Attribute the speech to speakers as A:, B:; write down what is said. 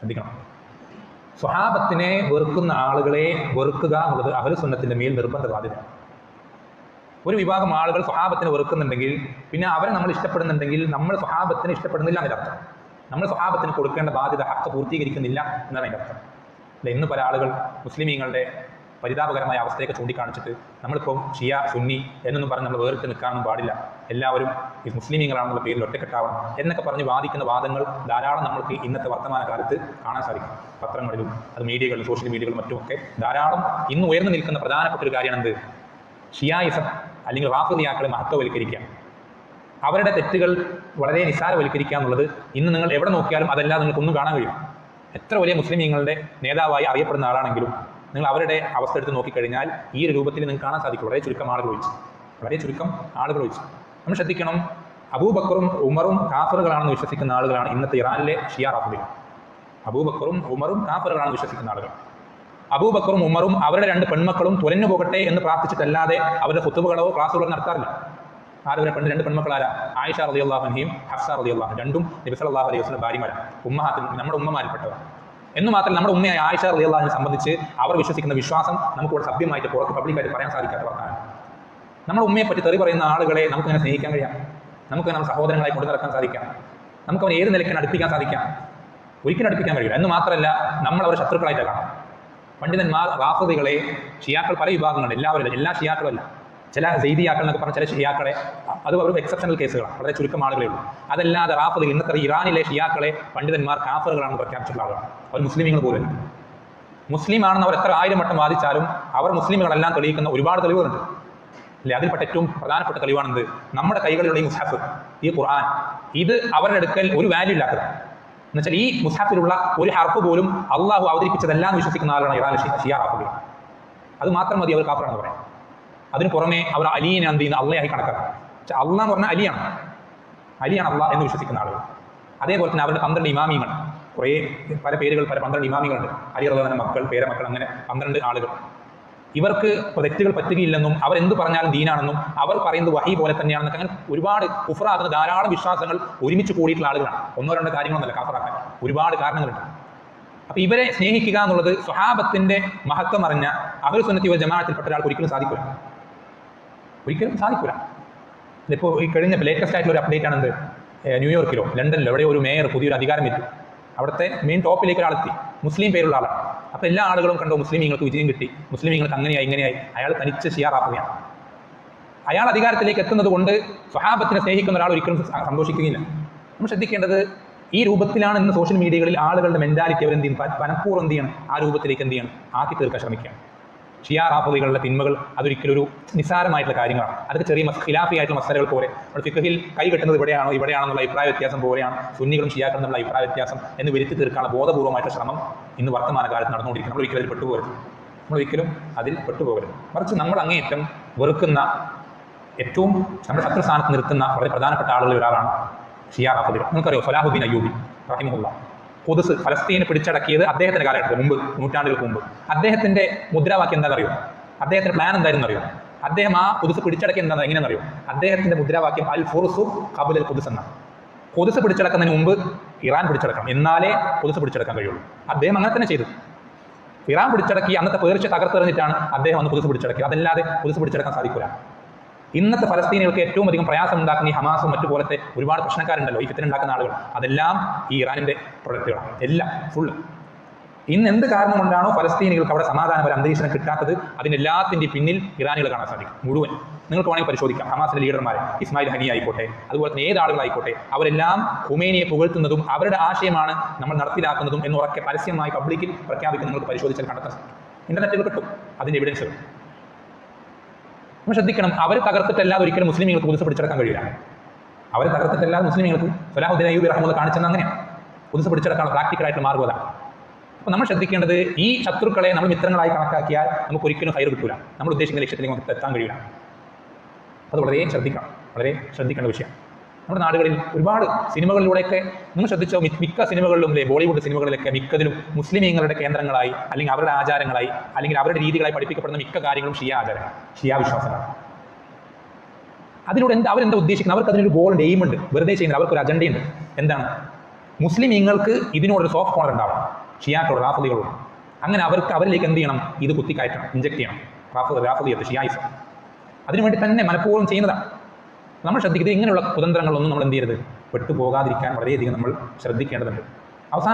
A: ശ്രദ്ധിക്കണം. സ്വഹാബത്തിനെ വെറുക്കുന്ന ആളുകളെ വെറുക്കുക എന്നുള്ളത് അഹ്ലു സുന്നത്തിന്റെ മേൽ നിർബന്ധ ബാധ്യതയാണ് ഒരു വിഭാഗം ആളുകൾ സ്വഹാബത്തിനെ വെറുക്കുന്നുണ്ടെങ്കിൽ പിന്നെ അവരെ നമ്മൾ ഇഷ്ടപ്പെടുന്നുണ്ടെങ്കിൽ നമ്മൾ സ്വഹാബത്തിനെ ഇഷ്ടപ്പെടുന്നില്ല എന്നതിന്റെ അർത്ഥം. നമ്മൾ സ്വഹാബത്തിന് കൊടുക്കേണ്ട ബാധ്യത ഹക്ക് പൂർത്തീകരിക്കുന്നില്ല എന്നാണ് അർത്ഥം. അല്ല? ഇന്ന് പല ആളുകൾ മുസ്ലിമീങ്ങളുടെ പരിതാപകരമായ അവസ്ഥയൊക്കെ ചൂണ്ടിക്കാണിച്ചിട്ട് നമ്മളിപ്പോൾ ഷിയ സുന്നി എന്നൊന്നും പറഞ്ഞ് നമ്മൾ വേറിട്ട് നിൽക്കാനൊന്നും പാടില്ല. എല്ലാവരും ഈ മുസ്ലിമീങ്ങളാണെന്നുള്ള പേരിൽ ഒറ്റക്കെട്ടാവണം എന്നൊക്കെ പറഞ്ഞ് വാദിക്കുന്ന വാദങ്ങൾ ധാരാളം നമുക്ക് ഇന്നത്തെ വർത്തമാന കാലത്ത് കാണാൻ സാധിക്കും. പത്രങ്ങളിലും അത് മീഡിയകളിലും സോഷ്യൽ മീഡിയകളിലും മറ്റുമൊക്കെ ധാരാളം ഇന്ന് ഉയർന്നു നിൽക്കുന്ന പ്രധാനപ്പെട്ട ഒരു കാര്യമാണ് എന്ത്? ഷിയായിസം അല്ലെങ്കിൽ റാഫിയാക്കളെ മഹത്വവൽക്കരിക്കുക. അവരുടെ തെറ്റുകൾ വളരെ നിസ്സാരവൽക്കരിക്കുക എന്നുള്ളത് ഇന്ന് നിങ്ങൾ എവിടെ നോക്കിയാലും അതെല്ലാം നിങ്ങൾക്കൊന്നും കാണാൻ കഴിയും. എത്ര വലിയ മുസ്ലിം നിങ്ങളുടെ നേതാവായി അറിയപ്പെടുന്ന ആളാണെങ്കിലും നിങ്ങൾ അവരുടെ അവസ്ഥ എടുത്ത് നോക്കിക്കഴിഞ്ഞാൽ ഈ ഒരു രൂപത്തിൽ നിങ്ങൾക്ക് കാണാൻ സാധിക്കും. വളരെ ചുരുക്കം ആളുകൾ ഒഴിച്ച്. വളരെ ചുരുക്കം ആളുകൾ ഒഴിച്ച്. നമ്മൾ ശ്രദ്ധിക്കണം അബൂബക്കറും ഉമറും കാഫറുകളാണെന്ന് വിശ്വസിക്കുന്ന ആളുകളാണ് ഇന്നത്തെ ഇറാനിലെ ഷിയ റാഫികൾ അബൂബക്കറും ഉമറും കാഫറുകളാണെന്ന് വിശ്വസിക്കുന്ന ആളുകൾ. അബൂബക്കറും ഉമറും അവരുടെ രണ്ട് പെൺമക്കളും തുലഞ്ഞു പോകട്ടെ എന്ന് പ്രാർത്ഥിച്ചിട്ടല്ലാതെ അവരുടെ കുത്തുബുകളോ ക്ലാസ്സുകളോ നടത്താറില്ല. ആരുടെ പെണ്ണ്? രണ്ട് പെൺമക്കളാരാ ആയിഷ റതി അള്ളാഹുനെയും ഹഫ്സ റതി അള്ളാഹു രണ്ടും നബി സല്ലല്ലാഹു അലൈഹി വസല്ലം ഭാര്യമാരാണ്. ഉമ്മഹാത്തിൽ നമ്മുടെ ഉമ്മമാരിൽപ്പെട്ടവർ. എന്ന് മാത്രം നമ്മുടെ ഉമ്മയായ ആയിഷ അള്ളാഹിനെ സംബന്ധിച്ച് അവർ വിശ്വസിക്കുന്ന വിശ്വാസം നമുക്കിവിടെ സഭ്യമായിട്ട് പുറത്ത് പബ്ലിക്കായിട്ട് പറയാൻ സാധിക്കാത്തവർക്കാണ് നമ്മുടെ ഉമ്മയെ പറ്റി തെറി പറയുന്ന ആളുകളെ നമുക്ക് അങ്ങനെ സ്നേഹിക്കാൻ കഴിയാം. നമുക്ക് നമ്മുടെ സഹോദരങ്ങളായി കൊണ്ടു നടക്കാൻ സാധിക്കാം. നമുക്ക് അവരെ ഏത് നിലയ്ക്കാണ് അടുപ്പിക്കാൻ സാധിക്കാം? ഒരിക്കലും അടുപ്പിക്കാൻ കഴിയില്ല. എന്ന് മാത്രമല്ല നമ്മൾ അവരെ ശത്രുക്കളായിട്ട് കാണാം പണ്ഡിതന്മാർ റാഫികളെ ഷിയാക്കൾ പല വിഭാഗങ്ങളുണ്ട്. എല്ലാവരും എല്ലാ ഷിയാക്കളും അല്ല. ചില സെയ്തിയാക്കൾ എന്നൊക്കെ പറഞ്ഞ ചില ഷിയാക്കളെ അത് ഒരു എക്സെപ്ഷണൽ കേസുകളാണ് വളരെ ചുരുക്കം ആളുകളേ ഉള്ളൂ. അതല്ലാതെ റാഫത് ഇന്നത്തെ ഇറാനിലെ ഷിയാക്കളെ പണ്ഡിതന്മാർ കാഫറുകളാണ് പ്രഖ്യാപിച്ചിട്ടുള്ള ആളുകളാണ്. അവർ മുസ്ലിമുകൾ പോലും. മുസ്ലിം ആണെന്ന് അവർ എത്ര ആയിരം വട്ടം വാദിച്ചാലും അവർ മുസ്ലിമുകളെല്ലാം തെളിയിക്കുന്ന ഒരുപാട് തെളിവുകളുണ്ട്. അല്ലെ? അതിൽപ്പെട്ട ഏറ്റവും പ്രധാനപ്പെട്ട തെളിവാണെന്ത്? നമ്മുടെ കൈകളിലുള്ള ഈ മുസാഫ് ഈ ഖുർആൻ. ഇത് അവരുടെ അടുക്കൽ ഒരു വാല്യൂ ഇല്ലാത്തതാണ്. എന്നുവെച്ചാൽ ഈ മുസാഫിലുള്ള ഒരു ഹർഫ് പോലും അള്ളാഹു അവതരിപ്പിച്ചതെല്ലാം വിശ്വസിക്കുന്ന ആളാണ് ഇറാൻ ഷിയാ റാഫുകൾ അത് മാത്രം മതി അവർ കാഫറാണെന്ന് പറയാം അതിന് പുറമെ അവർ അലീനെ എന്ത് ചെയ്യുന്ന? അള്ളയായി കണക്കാക്കാം. പക്ഷെ അള്ള എന്ന് പറഞ്ഞാൽ അലിയാണ്. അലിയാണ് അള്ള എന്ന് വിശ്വസിക്കുന്ന ആളുകൾ. അതേപോലെ തന്നെ അവരുടെ പന്ത്രണ്ട് ഇമാമിങ്ങൾ കുറേ പല പേരുകൾ പല പന്ത്രണ്ട് ഇമാമികളുണ്ട്. അലി മക്കൾ പേരമക്കൾ അങ്ങനെ പന്ത്രണ്ട് ആളുകൾ. ഇവർക്ക് തെറ്റുകൾ പറ്റുകയില്ലെന്നും അവർ എന്ത് പറഞ്ഞാലും ദീനാണെന്നും അവർ പറയുന്നത് വഹി പോലെ തന്നെയാണെന്നൊക്കെ അങ്ങനെ ഒരുപാട് കുഫറാകുന്ന ധാരാളം വിശ്വാസങ്ങൾ ഒരുമിച്ച് കൂടിയിട്ടുള്ള ആളുകളാണ്. ഒന്നോ രണ്ടോ കാര്യങ്ങളൊന്നല്ല കാഫറാക്കാൻ. ഒരുപാട് കാരണങ്ങളുണ്ട്. അപ്പോൾ ഇവരെ സ്നേഹിക്കുക എന്നുള്ളത് സ്വഹാബത്തിന്റെ മഹത്വം അറിഞ്ഞ അവർ സുന്നത്തി ജമാഅത്തിൽപ്പെട്ട ഒരാൾക്ക് ഒരിക്കലും സാധിക്കില്ല. ഒരിക്കലും സാധിക്കില്ല ഇതിപ്പോൾ ഈ കഴിഞ്ഞ ലേറ്റസ്റ്റ് ആയിട്ടുള്ള ഒരു അപ്ഡേറ്റ് ഏഹ് ന്യൂയോർക്കിലോ ലണ്ടനിലോ എവിടെയോ ഒരു മേയർ പുതിയൊരു അധികാരം എത്തി അവിടുത്തെ മെയിൻ ടോപ്പിലേക്ക് ഒരാളെത്തി. മുസ്ലിം പേരുള്ള ആളാണ്. അപ്പോൾ എല്ലാ ആളുകളും കണ്ടോ മുസ്ലിമീങ്ങൾക്ക് വിജയം കിട്ടി. മുസ്ലിമീങ്ങൾക്ക് അങ്ങനെയായി ഇങ്ങനെയായി. അയാൾ തനിച്ച് ഷിയാറാക്കുകയാണ് അയാൾ അധികാരത്തിലേക്ക് എത്തുന്നത് കൊണ്ട് സ്വഹാബത്തിനെ സ്നേഹിക്കുന്ന ഒരാൾ ഒരിക്കലും സന്തോഷിക്കുകയില്ല. നമ്മൾ ശ്രദ്ധിക്കേണ്ടത് ഈ രൂപത്തിലാണ് ഇന്ന് സോഷ്യൽ മീഡിയകളിൽ ആളുകളുടെ മെന്റാലിറ്റി അവരെന്ത് ചെയ്യും? പലപ്പോഴും എന്ത് ചെയ്യണം? ആ രൂപത്തിലേക്ക് എന്ത് ചെയ്യണം? ആക്കി തീർക്കാൻ ശ്രമിക്കുകയാണ്. ഷിയാ റാഫികളുടെ തിന്മകൾ അതൊരിക്കലും ഒരു നിസ്സാരമായിട്ടുള്ള കാര്യങ്ങളാണ്. അതൊക്കെ ചെറിയ ഖിലാഫിയായിട്ടുള്ള മസാലകൾ പോലെ നമ്മൾ ഫിഖഹിൽ കൈ കെട്ടുന്നത് ഇവിടെയാണോ ഇവിടെയാണെന്നുള്ള അഭിപ്രായ വ്യത്യാസം പോലെയാണ് സുന്നികളും ഷിയാക്കളും തമ്മിലുള്ള അഭിപ്രായ വ്യത്യാസം എന്ന് വരുത്തി തീർക്കാനുള്ള ബോധപൂർവമായിട്ടുള്ള ശ്രമം ഇന്ന് വർത്തമാനകാലത്ത് കാലത്ത് നടന്നുകൊണ്ടിരിക്കുന്നത് നമ്മൾ ഒരിക്കലും അതിൽ പെട്ടുപോകരുത്. നമ്മൾ ഒരിക്കലും അതിൽ പെട്ടുപോകരുത്. മറിച്ച് നമ്മൾ അങ്ങേയറ്റം വെറുക്കുന്ന ഏറ്റവും നമ്മുടെ ശത്രുസ്ഥാനത്ത് നിർത്തുന്ന വളരെ പ്രധാനപ്പെട്ട ആളുകളിൽ ഒരാളാണ് ഷിയാ റാഫിദ് നിങ്ങൾക്കറിയോ സലാഹുദ്ദീൻ അയ്യൂബി റഹിമുല്ല കുദസ് ഫലസ്തീനെ പിടിച്ചടക്കിയത് അദ്ദേഹത്തിന്റെ കാലഘട്ടത്തിൽ മുമ്പ് നൂറ്റാണ്ടുകൾക്ക് മുമ്പ്. അദ്ദേഹത്തിന്റെ മുദ്രാവാക്യം എന്താണെന്നറിയോ? അദ്ദേഹത്തിന്റെ പ്ലാൻ എന്തായിരുന്നു അറിയോ അദ്ദേഹം ആ കുദസ് പിടിച്ചടക്കി എന്താണെന്ന് എങ്ങനെയെന്നറിയോ അദ്ദേഹത്തിന്റെ മുദ്രാവാക്യം അൽ ഫുറുസു കബുൽ അൽ കുദസ് എന്നാണ്. കുദസ് പിടിച്ചടക്കുന്നതിന് മുമ്പ് ഇറാൻ പിടിച്ചടക്കണം എന്നാലേ കുദസ് പിടിച്ചടക്കാൻ കഴിയുള്ളൂ. അദ്ദേഹം അങ്ങനെ തന്നെ ചെയ്തു. ഇറാൻ പിടിച്ചടക്കി അന്നത്തെ പേർച്ച തകർത്തെറിഞ്ഞിട്ടാണ് അദ്ദേഹം അന്ന് പുതുസ് പിടിച്ചടക്കി അതല്ലാതെ പുതുസ് പിടിച്ചടക്കാൻ സാധിക്കില്ല ഇന്നത്തെ ഫലസ്തീനികൾക്ക് ഏറ്റവും അധികം പ്രയാസം ഉണ്ടാക്കുന്ന ഈ ഹമാസും മറ്റു പോലത്തെ ഒരുപാട് പ്രശ്നക്കാരുണ്ടല്ലോ ഈ ഉണ്ടാക്കുന്ന ആളുകൾ. അതെല്ലാം ഈ ഇറാനിന്റെ പ്രൊഡക്റ്റുകളാണ് എല്ലാം ഫുള്ള് ഇന്ന് എന്ത് കാരണം കൊണ്ടാണോ ഫലസ്തീനികൾക്ക് അവിടെ സമാധാനപര അന്തരീക്ഷം കിട്ടാത്തത്? അതിനെല്ലാത്തിന്റെ പിന്നിൽ ഇറാനികൾ കാണാൻ സാധിക്കും. മുഴുവൻ. നിങ്ങൾക്ക് വേണമെങ്കിൽ പരിശോധിക്കാം. ഹമാസിന്റെ ലീഡർമാരെ. ഇസ്മായിൽ ഹനി ആയിക്കോട്ടെ അതുപോലെ തന്നെ ഏത് ആളുകളായിക്കോട്ടെ അവരെല്ലാം ഹുമേനിയെ പുകഴ്ത്തുന്നതും അവരുടെ ആശയമാണ് നമ്മൾ നടപ്പിലാക്കുന്നതും എന്ന് ഉറക്കെ പരസ്യമായി പബ്ലിക്കിൽ പ്രഖ്യാപിക്കുന്ന നിങ്ങൾക്ക് പരിശോധിച്ചാൽ കണ്ടെത്താൻ സാധിക്കും. ഇന്റർനെറ്റിൽ കിട്ടും അതിന്റെ എവിഡൻസുകൾ നമ്മൾ ശ്രദ്ധിക്കണം അവർ തകർത്തിട്ടല്ലാതെ ഒരിക്കലും മുസ്ലിമീങ്ങൾക്ക് പുതുസ് പിടിച്ചെടുക്കാൻ കഴിയില്ല. അവർ തകർത്തിട്ടല്ലാതെ മുസ്ലിമീങ്ങൾക്ക് സലാഹുദ്ദീൻ അയ്യൂബി റഹ്മുള്ള കാണിച്ചത് അങ്ങനെയാണ് പുതുസ് പിടിച്ചെടുക്കാനുള്ള പ്രാക്ടിക്കലായിട്ട് മാർഗം അതാണ്. അപ്പോൾ നമ്മൾ ശ്രദ്ധിക്കേണ്ടത് ഈ ശത്രുക്കളെ നമ്മൾ മിത്രങ്ങളായി കണക്കാക്കിയാൽ നമുക്ക് ഒരിക്കലും ഫയർ കിട്ടൂല. നമ്മൾ ഉദ്ദേശിക്കുന്ന ലക്ഷ്യത്തിലേക്ക് നമുക്ക് എത്താൻ കഴിയില്ല. അത് വളരെ ശ്രദ്ധിക്കണം വളരെ ശ്രദ്ധിക്കേണ്ട വിഷയം നമ്മുടെ നാടുകളിൽ ഒരുപാട് സിനിമകളിലൂടെയൊക്കെ നിങ്ങൾ ശ്രദ്ധിച്ചോ മിക്ക സിനിമകളിലും അല്ലെ ബോളിവുഡ് സിനിമകളിലൊക്കെ മിക്കതിലും മുസ്ലിമീങ്ങളുടെ കേന്ദ്രങ്ങളായി അല്ലെങ്കിൽ അവരുടെ ആചാരങ്ങളായി അല്ലെങ്കിൽ അവരുടെ രീതികളായി പഠിപ്പിക്കപ്പെടുന്ന മിക്ക കാര്യങ്ങളും ഷിയ ആചാരങ്ങൾ ഷിയ വിശ്വാസങ്ങളാണ് അതിലൂടെ എന്താ അവരെന്താ ഉദ്ദേശിക്കുന്നത്? അവർക്ക് അതിനൊരു ഗോളുണ്ട് എയിമുണ്ട് വെറുതെ ചെയ്യുന്നത് അവർക്ക് ഒരു അജണ്ടയുണ്ട് എന്താണ്? മുസ്ലിമീങ്ങൾക്ക് ഇതിനോടൊരു സോഫ്റ്റ് കോണർ ഉണ്ടാവണം. ഷിയാക്കളോട് റാഫതികളോട് അങ്ങനെ അവർക്ക് അവരിലേക്ക് എന്ത് ചെയ്യണം? ഇത് കുത്തിക്കയറ്റണം ഇഞ്ചക്ട് ചെയ്യണം. റാഫ് റാഫതി ഷിയായിസം. അതിനുവേണ്ടി തന്നെ മനഃപൂർവം ചെയ്യുന്നതാണ്. നമ്മൾ ശ്രദ്ധിക്കുന്നത് ഇങ്ങനെയുള്ള കുതന്ത്രങ്ങളൊന്നും നമ്മൾ എന്ത് ചെയ്യരുത്? പെട്ടുപോകാതിരിക്കാൻ വളരെയധികം നമ്മൾ ശ്രദ്ധിക്കേണ്ടതുണ്ട്. അവസാനം